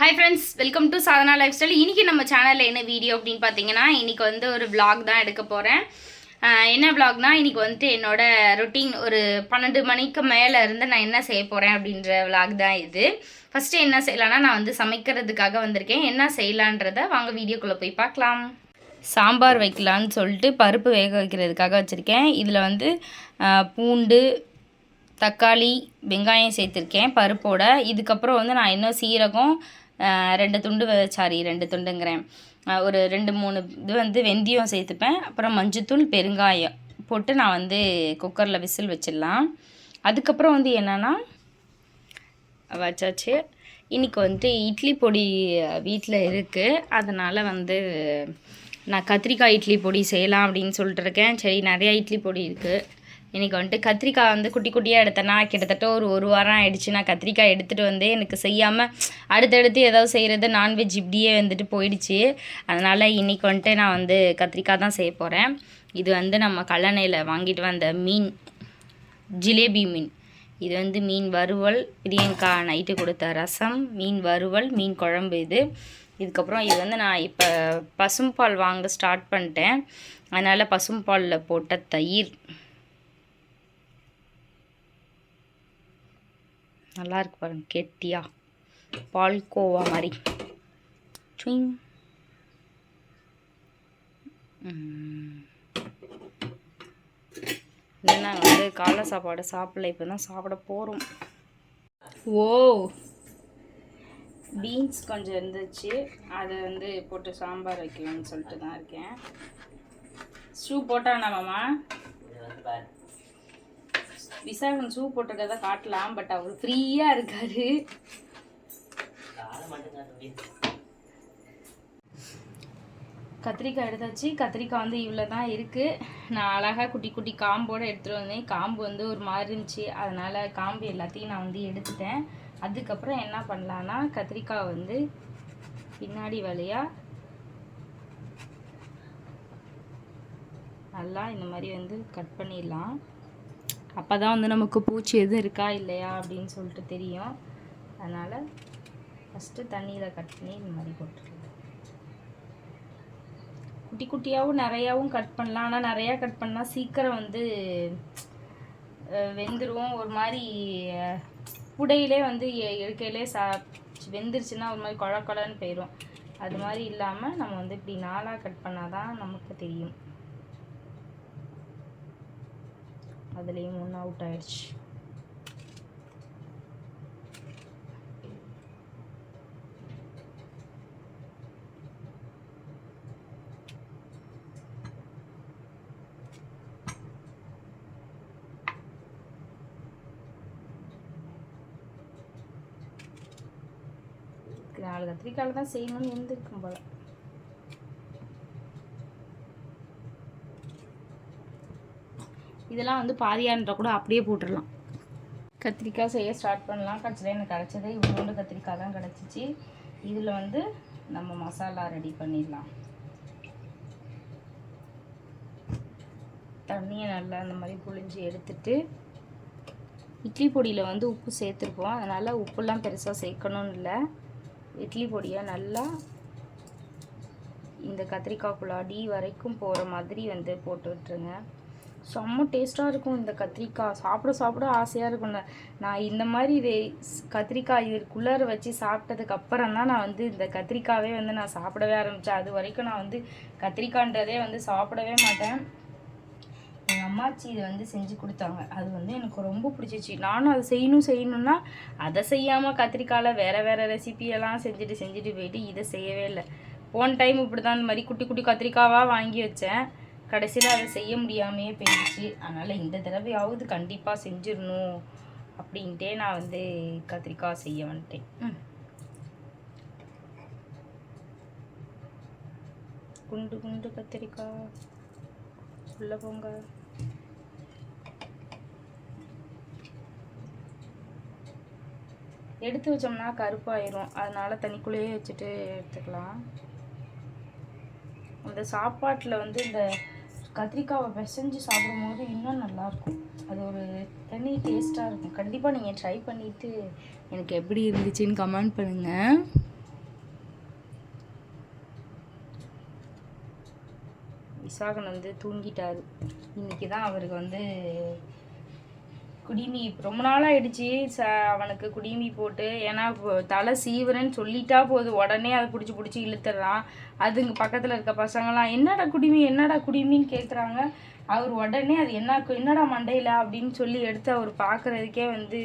Hi friends welcome to Sadhana lifestyle இன்றைக்கி நம்ம சேனலில் என்ன வீடியோ அப்படின்னு பார்த்தீங்கன்னா இன்றைக்கி வந்து ஒரு விளாக் தான் எடுக்க போகிறேன் என்ன விளாக்னா இன்றைக்கி வந்துட்டு என்னோட ரொட்டீன் ஒரு பன்னெண்டு மணிக்கு மேலே இருந்து நான் என்ன செய்ய போகிறேன் அப்படின்ற விளாக் தான் இது. ஃபஸ்ட்டு என்ன செய்யலான்னா நான் வந்து சமைக்கிறதுக்காக வந்திருக்கேன். என்ன செய்யலான்றத வாங்க வீடியோக்குள்ளே போய் பார்க்கலாம். சாம்பார் வைக்கலான்னு சொல்லிட்டு பருப்பு வேக வைக்கிறதுக்காக வச்சுருக்கேன். இதில் வந்து பூண்டு தக்காளி வெங்காயம் சேர்த்துருக்கேன் பருப்போட. இதுக்கப்புறம் வந்து நான் இன்னும் சீரகம் ரெண்டு துண்டு சாரி ரெண்டு துண்டுங்கிறேன். ஒரு ரெண்டு மூணு இது வந்து வெந்தயம் சேர்த்துப்பேன். அப்புறம் மஞ்சத்தூள் பெருங்காயம் போட்டு நான் வந்து குக்கரில் விசில் வச்சிடலாம். அதுக்கப்புறம் வந்து என்னென்னா வச்சாச்சு. இன்றைக்கி வந்துட்டு இட்லி பொடி வீட்டில் இருக்குது அதனால் வந்து நான் கத்திரிக்காய் இட்லி பொடி செய்யலாம் அப்படின்னு சொல்லிட்டு இருக்கேன். சரி நிறையா இட்லி பொடி இருக்குது இன்றைக்கி வந்துட்டு கத்திரிக்காய் வந்து குட்டி குட்டியாக எடுத்தேன்னா கிட்டத்தட்ட ஒரு ஒரு வாரம் ஆயிடுச்சு. நான் கத்திரிக்காய் எடுத்துகிட்டு வந்து எனக்கு செய்யாமல் அடுத்தடுத்து ஏதாவது செய்கிறது நான்வெஜ் இப்படியே வந்துட்டு போயிடுச்சு. அதனால் இன்றைக்கி வந்துட்டு நான் வந்து கத்திரிக்காய் தான் செய்ய போகிறேன் இது வந்து நம்ம கல்லணையில் வாங்கிட்டு வந்த மீன் ஜிலேபி மீன். இது வந்து மீன் வறுவல் பிரியங்கா நைட்டு கொடுத்த ரசம் மீன் வறுவல் மீன் குழம்பு இது. இதுக்கப்புறம் இது வந்து நான் இப்போ பசும்பால் வாங்க ஸ்டார்ட் பண்ணிட்டேன். அதனால் பசும்பாலில் போட்ட தயிர் நல்லா இருக்கு பாருங்க கெட்டியா. பால்கோவா மாதிரி சுயிங். நாங்கள் வந்து காலை சாப்பாடு சாப்பிடல இப்போ தான் சாப்பிட போகிறோம் ஓ. பீன்ஸ் கொஞ்சம் இருந்துச்சு. அதை வந்து போட்டு சாம்பார் வைக்கலாம்னு சொல்லிட்டு தான் இருக்கேன். ஷூ போட்டானா மாமா? விசாகன் ஷூ போட்டிருக்கறத காட்டலாம் பட் அவர் ஃப்ரீயாக இருக்காரு. கத்திரிக்காய் எடுத்தாச்சு. கத்திரிக்காய் வந்து இவ்வளோ தான் இருக்குது நான் அழகாக குட்டி குட்டி காம்போடு எடுத்துகிட்டு வந்தேன். காம்பு வந்து ஒரு மாதிரி இருந்துச்சு. அதனால் காம்பு எல்லாத்தையும் நான் வந்து எடுத்துட்டேன். அதுக்கப்புறம் என்ன பண்ணலான்னா கத்திரிக்காய் வந்து பின்னாடி வழியாக நல்லா இந்த மாதிரி வந்து கட் பண்ணிடலாம். அப்போ தான் வந்து நமக்கு பூச்சி எதுவும் இருக்கா இல்லையா அப்படின்னு சொல்லிட்டு தெரியும். அதனால் ஃபஸ்ட்டு தண்ணியில் கட் பண்ணி இந்த மாதிரி போட்டுருக்கேன் குட்டி குட்டியாகவும் நிறையாவும் கட் பண்ணலாம். ஆனால் நிறையா கட் பண்ணால் சீக்கிரம் வந்து வெந்துருவோம் ஒரு மாதிரி அஹ், புடையிலே வந்து இயற்கையிலே சா வெந்துருச்சுன்னா ஒரு மாதிரி குழ குழன்னு போயிடும் அது மாதிரி இல்லாமல் நம்ம வந்து இப்படி நாளாக கட் பண்ணால் தான் நமக்கு தெரியும். அதுலேயும் ஒன்று அவுட் ஆயிடுச்சு. நாலு கத்திரிக்காயில் தான் செய்யணும்னு இருந்திருக்கும் போல. இதெல்லாம் வந்து பாதியான்ற கூட அப்படியே போட்டுடலாம். கத்திரிக்காய் செய்ய ஸ்டார்ட் பண்ணலாம். கடைசியில் எனக்கு கிடச்சது இவ்வளோண்டு கத்திரிக்காய் தான் கிடச்சிச்சு. இதில் வந்து நம்ம மசாலா ரெடி பண்ணிடலாம். தண்ணியை நல்லா அந்த மாதிரி புழிஞ்சு எடுத்துட்டு இட்லி பொடியில் வந்து உப்பு சேர்த்துருப்போம் அதனால் உப்புலாம் பெருசாக சேர்க்கணும்னு இல்லை. இட்லி பொடியை நல்லா இந்த கத்திரிக்காய்க்குள்ள அடி வரைக்கும் போகிற மாதிரி வந்து போட்டு விட்டுருங்க. செம்ம டேஸ்ட்டாக இருக்கும் இந்த கத்திரிக்காய். சாப்பிட சாப்பிட ஆசையாக இருக்கும் நான் இந்த மாதிரி இது கத்திரிக்காய் இதுக்குள்ளார வச்சு சாப்பிட்டதுக்கு அப்புறம் தான் நான் வந்து இந்த கத்திரிக்காவே வந்து நான் சாப்பிடவே ஆரம்பித்தேன் அது வரைக்கும் நான் வந்து கத்திரிக்காய்ன்றதே வந்து சாப்பிடவே மாட்டேன். எங்கள் அம்மாச்சி இதை வந்து செஞ்சு கொடுத்தாங்க. அது வந்து எனக்கு ரொம்ப பிடிச்சிச்சு. நானும் அதை செய்யணும் செய்யணும்னா அதை செய்யாமல் கத்திரிக்காயில் வேறு வேறு ரெசிபியெல்லாம் செஞ்சுட்டு செஞ்சுட்டு போயிட்டு இதை செய்யவே இல்லை. போன டைம் இப்படி தான் இந்த மாதிரி குட்டி குட்டி கத்திரிக்காவாக வாங்கி வச்சேன். கடைசியில் அதை செய்ய முடியாமையே போயிடுச்சு. அதனால் இந்த தடவையாவது கண்டிப்பாக செஞ்சிடணும் அப்படின்ட்டே நான் வந்து கத்திரிக்காய் செய்ய வந்துட்டேன். குண்டு குண்டு கத்திரிக்காய். உள்ளே போங்க. எடுத்து வச்சோம்னா கருப்பாயிரும் அதனால் தனிக்குள்ளேயே வச்சுட்டு எடுத்துக்கலாம். அந்த சாப்பாட்டில் வந்து இந்த கத்திரிக்காவை பிசைஞ்சு சாப்பிடும்போது இன்னும் நல்லாயிருக்கும். அது ஒரு தனி டேஸ்ட்டாக இருக்கும். கண்டிப்பாக நீங்கள் ட்ரை பண்ணிவிட்டு எனக்கு எப்படி இருந்துச்சுன்னு கமெண்ட் பண்ணுங்கள் விசாகன் வந்து தூங்கிட்டார். இன்றைக்கி தான் அவருக்கு வந்து குடிமி ரொம்ப நாள் ஆயிடுச்சு ச அவனுக்கு குடிமி போட்டு ஏன்னா இப்போ தலை சீவுறேன்னு சொல்லிட்டா போதும். உடனே அதை பிடிச்சி பிடிச்சி இழுத்துறான் அதுங்க பக்கத்தில் இருக்க பசங்களாம் என்னடா குடிமி என்னடா குடிமின்னு கேட்குறாங்க அவர் உடனே அது என்ன என்னடா மண்டையில்? அப்படின்னு சொல்லி எடுத்து அவர் பார்க்குறதுக்கே வந்து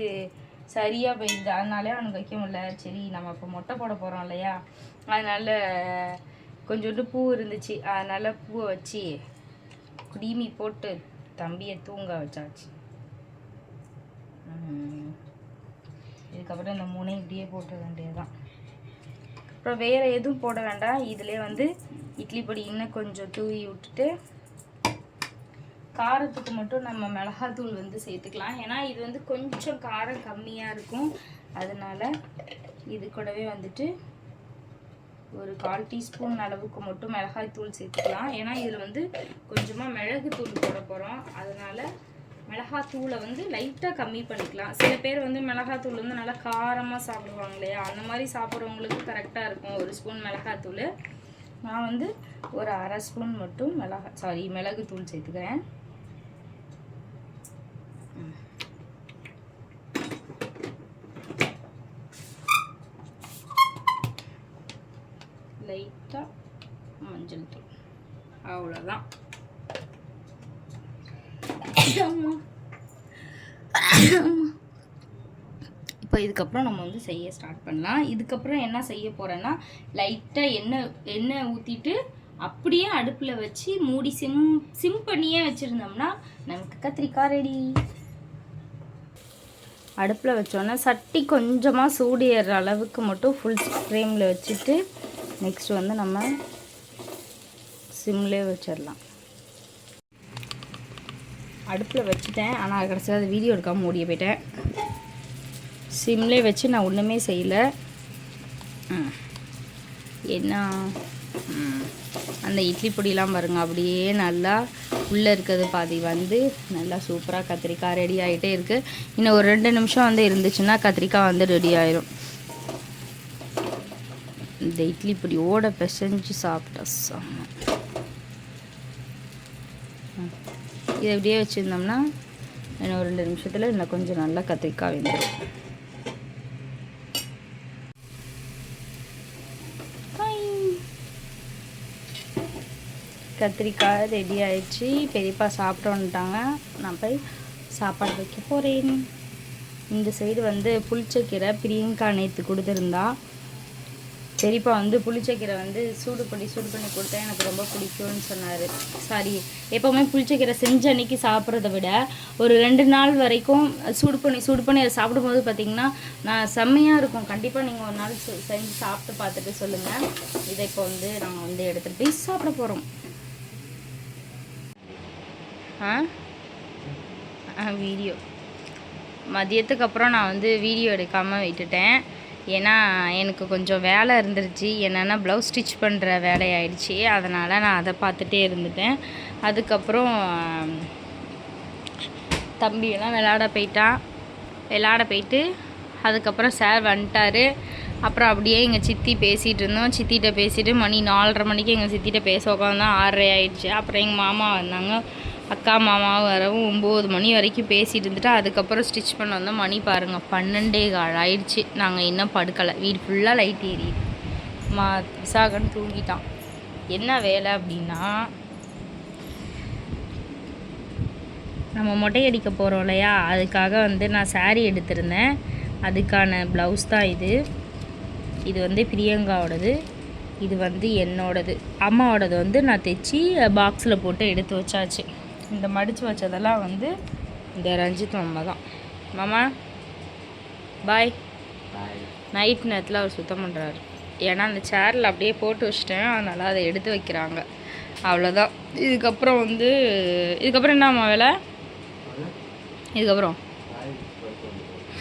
சரியாக போயிடுது. அதனாலே அவனுக்கு வைக்க முடியல. சரி நம்ம இப்போ மொட்டை போட போகிறோம் இல்லையா? அதனால கொஞ்சோண்டு பூ இருந்துச்சு. அதனால பூவை வச்சு குடிமி போட்டு தம்பியை தூங்க வச்சாச்சு. இதுக்கப்புறம் இந்த மூணையும் இப்படியே போட்ட வேண்டியதுதான். அப்புறம் வேறு எதுவும் போட வேண்டாம். இதிலே வந்து இட்லி பொடி இன்னும் கொஞ்சம் தூவி விட்டுட்டு காரத்துக்கு மட்டும் நம்ம மிளகாத்தூள் வந்து சேர்த்துக்கலாம். ஏன்னா இது வந்து கொஞ்சம் காரம் கம்மியாக இருக்கும். அதனால் இது கூடவே வந்துட்டு ஒரு கால் டீஸ்பூன் அளவுக்கு மட்டும் மிளகாய் தூள் சேர்த்துக்கலாம். ஏன்னா இதில் வந்து கொஞ்சமாக மிளகு தூள் போட போகிறோம் மிளகாத்தூளை வந்து லைட்டாக கம்மி பண்ணிக்கலாம். சில பேர் வந்து மிளகாத்தூள் வந்து நல்லா காரமாக சாப்பிடுவாங்க இல்லையா அந்த மாதிரி சாப்பிட்றவங்களுக்கு கரெக்டாக இருக்கும். ஒரு ஸ்பூன் மிளகாத்தூள். நான் வந்து ஒரு அரை ஸ்பூன் மட்டும் மிளகா சாரி மிளகுத்தூள் சேர்த்துக்கிறேன். லைட்டாக மஞ்சள் தூள். அவ்வளோதான் இப்போ இதுக்கப்புறம் நம்ம வந்து செய்ய ஸ்டார்ட் பண்ணலாம். இதுக்கப்புறம் என்ன செய்ய போகிறேன்னா லைட்டாக எண்ணெய் எண்ணெய் ஊற்றிட்டு அப்படியே அடுப்பில் வச்சு மூடி சிம் சிம் பண்ணியே வச்சுருந்தோம்னா நமக்கு கத்திரிக்காய் ரெடி அடுப்பில் வச்சோன்னே சட்டி கொஞ்சமாக சூடு ஏறுற அளவுக்கு மட்டும் ஃபுல் ஃப்ரேமில் வச்சுட்டு நெக்ஸ்ட் வந்து நம்ம சிம்லேயே வச்சிடலாம் அடுப்பில் வச்சுட்டேன். ஆனால் கடைசியில் அது வீடியோ எடுக்காமல் ஓடிய போயிட்டேன். சிம்லே வச்சு நான் ஒன்றுமே செய்யலை. என்ன? அந்த இட்லி பொடியெலாம் பாருங்கள் அப்படியே நல்லா உள்ளே இருக்கிறது பாதி வந்து நல்லா சூப்பராக கத்திரிக்காய் ரெடி ஆகிட்டே இருக்குது இன்னும் ஒரு ரெண்டு நிமிஷம் வந்து இருந்துச்சுன்னா கத்திரிக்காய் வந்து ரெடி ஆயிரும். இந்த இட்லி பொடியோட பிசைஞ்சு சாப்பிட்டா செம்ம ம். இதை இப்படியே வச்சுருந்தோம்னா இன்னும் ஒரு ரெண்டு நிமிஷத்தில் இன்னும் கொஞ்சம் நல்லா கத்திரிக்காய் வெந்துடும் கத்திரிக்காய் ரெடி ஆயிடுச்சு. பெரியப்பா சாப்பிட்டு வந்துட்டாங்க நான் போய் சாப்பாடு வைக்க போகிறேன் இந்த சைடு வந்து புளிச்சக்கீரை பிரியங்கா நேற்று கொடுத்துருந்தா. சரிப்பா வந்து புளிச்சக்கீரை வந்து சூடு பண்ணி சூடு பண்ணி கொடுத்தா எனக்கு ரொம்ப பிடிக்கும்னு சொன்னார். சாரி எப்போவுமே புளிச்சக்கீரை செஞ்ச அன்னைக்கு சாப்பிட்றத விட ஒரு ரெண்டு நாள் வரைக்கும் சூடு பண்ணி சூடு பண்ணி அதை சாப்பிடும்போது பார்த்தீங்கன்னா நான் செம்மையாக இருக்கும். கண்டிப்பாக நீங்கள் ஒரு நாள் செ- செஞ்சு சாப்பிட்டு பார்த்துட்டு சொல்லுங்கள் இதை இப்போ வந்து நாங்கள் வந்து எடுத்துகிட்டு போய் சாப்பிட போகிறோம் ஆ? ஆ வீடியோ. மதியத்துக்கு அப்புறம் நான் வந்து வீடியோ எடுக்காமல் விட்டுட்டேன். ஏன்னா எனக்கு கொஞ்சம் வேலை இருந்துருச்சு. என்னென்னா ப்ளவுஸ் ஸ்டிச் பண்ணுற வேலையாயிடுச்சு அதனால் நான் அதை பார்த்துட்டே இருந்துட்டேன். அதுக்கப்புறம் தம்பியெல்லாம் விளாட போயிட்டான் விளாட போயிட்டு. அதுக்கப்புறம் சார் வந்துட்டாரு. அப்புறம் அப்படியே எங்கள் சித்தி பேசிகிட்டு இருந்தோம். சித்திகிட்ட பேசிட்டு மணி நாலரை மணிக்கு எங்கள் சித்திகிட்ட பேச உட்காந்தோம் ஆறரை ஆயிடுச்சு. அப்புறம் எங்கள் மாமா வந்தாங்க. அக்கா மாமாவும் வரவும் ஒம்பது மணி வரைக்கும் பேசிகிட்டு இருந்துட்டு அதுக்கப்புறம் ஸ்டிச் பண்ண வந்தால் மணி பாருங்கள் பன்னெண்டே கால் ஆயிடுச்சு. நாங்கள் இன்னும் படுக்கலை. வீடு ஃபுல்லாக லைட் ஏறி. மா விசாகன் தூங்கிட்டான். என்ன வேலை அப்படின்னா நம்ம மொட்டை அடிக்க போகிறோம் இல்லையா? அதுக்காக வந்து நான் சேரீ எடுத்திருந்தேன். அதுக்கான ப்ளவுஸ் தான் இது. இது வந்து பிரியங்காவோடது. இது வந்து என்னோடது. அம்மாவோடது வந்து நான் தைச்சி பாக்ஸில் போட்டு எடுத்து வச்சாச்சு. இந்த மடித்து வச்சதெல்லாம் வந்து இந்த ரஞ்சித் மாமா தான். மாமா பாய் நைட் நேரத்தில் அவர் சுத்தம் பண்ணுறாரு ஏன்னா அந்த சேரில் அப்படியே போட்டு வச்சிட்டேன். அதனால் அதை எடுத்து வைக்கிறாங்க. அவ்வளோதான் இதுக்கப்புறம் வந்து இதுக்கப்புறம் என்னம்மா வேலை? இதுக்கப்புறம்?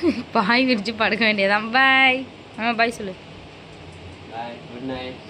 பாய் விரிச்சு படுக்க வேண்டியதான் பாய் ஆ பாய் சொல்லு. Good night.